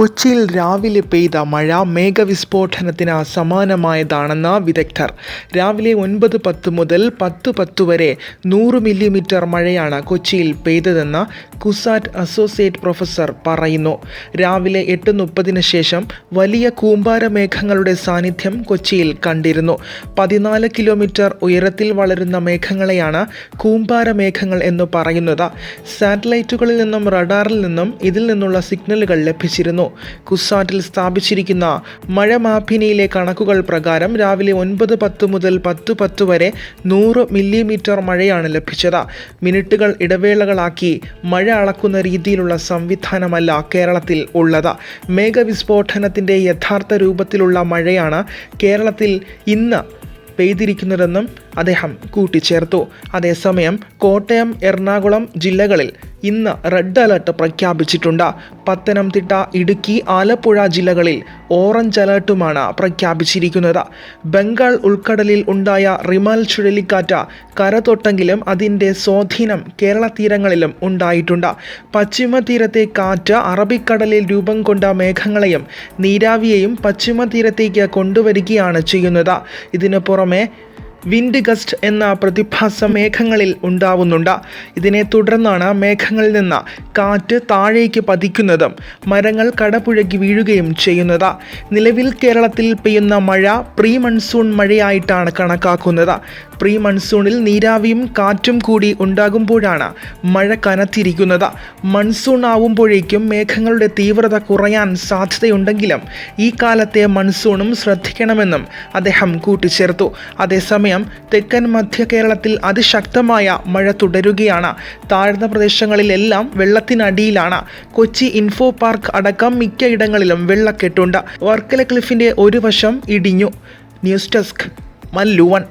കൊച്ചിയിൽ രാവിലെ പെയ്ത മഴ മേഘവിസ്ഫോടനത്തിന് സമാനമായതാണെന്ന് വിദഗ്ധർ. രാവിലെ ഒൻപത് പത്ത് മുതൽ പത്ത് പത്ത് വരെ നൂറ് മില്ലിമീറ്റർ മഴയാണ് കൊച്ചിയിൽ പെയ്തതെന്ന് കുസാറ്റ് അസോസിയേറ്റ് പ്രൊഫസർ പറയുന്നു. രാവിലെ എട്ട് മുപ്പതിന് ശേഷം വലിയ കൂമ്പാര മേഘങ്ങളുടെ സാന്നിധ്യം കൊച്ചിയിൽ കണ്ടിരുന്നു. പതിനാല് കിലോമീറ്റർ ഉയരത്തിൽ വളരുന്ന മേഘങ്ങളെയാണ് കൂമ്പാര മേഘങ്ങൾ എന്ന് പറയുന്നത്. സാറ്റലൈറ്റുകളിൽ നിന്നും റഡാറിൽ നിന്നും ഇതിൽ നിന്നുള്ള സിഗ്നലുകൾ ലഭിച്ചിരുന്നു. കുസാറ്റിൽ സ്ഥാപിച്ചിരിക്കുന്ന മഴ കണക്കുകൾ പ്രകാരം രാവിലെ ഒൻപത് പത്ത് മുതൽ പത്ത് പത്ത് വരെ നൂറ് മില്ലിമീറ്റർ മഴയാണ് ലഭിച്ചത്. മിനിറ്റുകൾ ഇടവേളകളാക്കി മഴ അളക്കുന്ന രീതിയിലുള്ള സംവിധാനമല്ല കേരളത്തിൽ ഉള്ളത്. മേഘവിസ്ഫോടനത്തിന്റെ യഥാർത്ഥ രൂപത്തിലുള്ള മഴയാണ് കേരളത്തിൽ ഇന്ന് പെയ്തിരിക്കുന്നതെന്നും അദ്ദേഹം കൂട്ടിച്ചേർത്തു. അതേസമയം കോട്ടയം എറണാകുളം ജില്ലകളിൽ ഇന്ന് റെഡ് അലർട്ട് പ്രഖ്യാപിച്ചിട്ടുണ്ട്. പത്തനംതിട്ട ഇടുക്കി ആലപ്പുഴ ജില്ലകളിൽ ഓറഞ്ച് അലർട്ടുമാണ് പ്രഖ്യാപിച്ചിരിക്കുന്നത്. ബംഗാൾ ഉൾക്കടലിൽ ഉണ്ടായ റിമൽ ചുഴലിക്കാറ്റ് കരതൊട്ടെങ്കിലും അതിന്റെ സ്വാധീനം കേരള തീരങ്ങളിലും ഉണ്ടായിട്ടുണ്ട്. പശ്ചിമ തീരത്തെ കാറ്റ് അറബിക്കടലിൽ രൂപം കൊണ്ട മേഘങ്ങളെയും നീരാവിയെയും പശ്ചിമ തീരത്തേക്ക് കൊണ്ടുവരികയാണ് ചെയ്യുന്നത്. ഇതിനു പുറമെ വിൻഡ് ഗസ്റ്റ് എന്ന പ്രതിഭാസ മേഘങ്ങളിൽ ഉണ്ടാവുന്നുണ്ട്. ഇതിനെ തുടർന്നാണ് മേഘങ്ങളിൽ നിന്ന് കാറ്റ് താഴേക്ക് പതിക്കുന്നതും മരങ്ങൾ കടപുഴകി വീഴുകയും ചെയ്യുന്നത്. നിലവിൽ കേരളത്തിൽ പെയ്യുന്ന മഴ പ്രീ മൺസൂൺ മഴയായിട്ടാണ് കണക്കാക്കുന്നത്. പ്രീ മൺസൂണിൽ നീരാവിയും കാറ്റും കൂടി ഉണ്ടാകുമ്പോഴാണ് മഴ കനത്തിരിക്കുന്നത്. മൺസൂൺ ആവുമ്പോഴേക്കും മേഘങ്ങളുടെ തീവ്രത കുറയാൻ സാധ്യതയുണ്ടെങ്കിലും ഈ കാലത്തെ മൺസൂണും ശ്രദ്ധിക്കണമെന്നും അദ്ദേഹം കൂട്ടിച്ചേർത്തു. അതേസമയം തെക്കൻ മധ്യ കേരളത്തിൽ അതിശക്തമായ മഴ തുടരുകയാണ്. താഴ്ന്ന പ്രദേശങ്ങളിലെല്ലാം വെള്ളത്തിനടിയിലാണ്. കൊച്ചി ഇൻഫോ പാർക്ക് അടക്കം മിക്കയിടങ്ങളിലും വെള്ളക്കെട്ടുണ്ട്. വർക്കല ക്ലിഫിന്റെ ഒരു വശം ഇടിഞ്ഞു. News desk മല്ലുവൺ